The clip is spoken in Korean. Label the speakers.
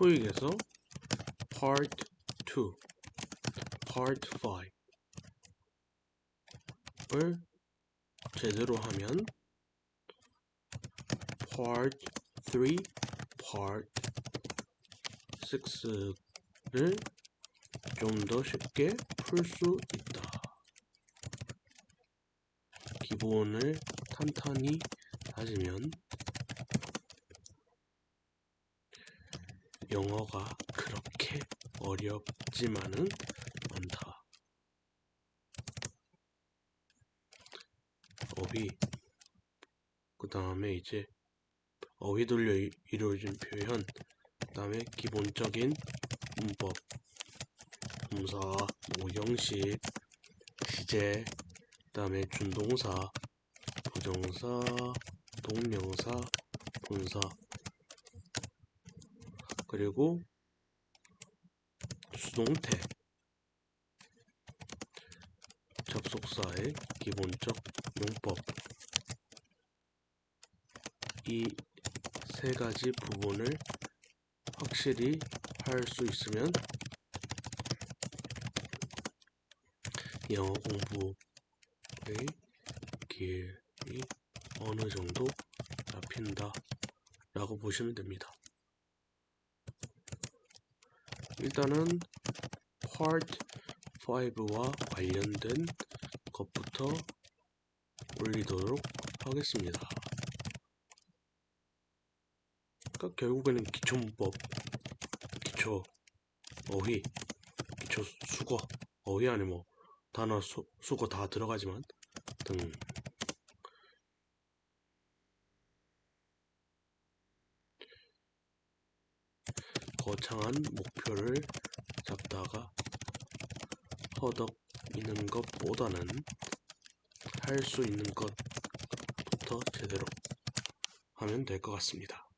Speaker 1: 토익에서 Part 2, Part 5을 제대로 하면 Part 3, Part 6를 좀 더 쉽게 풀 수 있다. 기본을 탄탄히 다지면 영어가 그렇게 어렵지만은 않다. 어휘. 그 다음에 이제 어휘 돌려 이- 이루어진 표현. 그 다음에 기본적인 문법. 동사, 모형식, 시제. 그 다음에 준동사, 부정사, 동명사, 본사 그리고 수동태 접속사의 기본적 용법 이 세 가지 부분을 확실히 할 수 있으면 영어 공부의 길이 어느 정도 잡힌다 라고 보시면 됩니다. 일단은 Part 5와 관련된 것부터 올리도록 하겠습니다. 그러니까 결국에는 기초 문법, 기초 어휘, 기초 수거, 어휘 안에 뭐 단어 수, 수거 다 들어가지만 등 거창한 목표를 잡다가 허덕이는 것보다는 할 수 있는 것부터 제대로 하면 될 것 같습니다.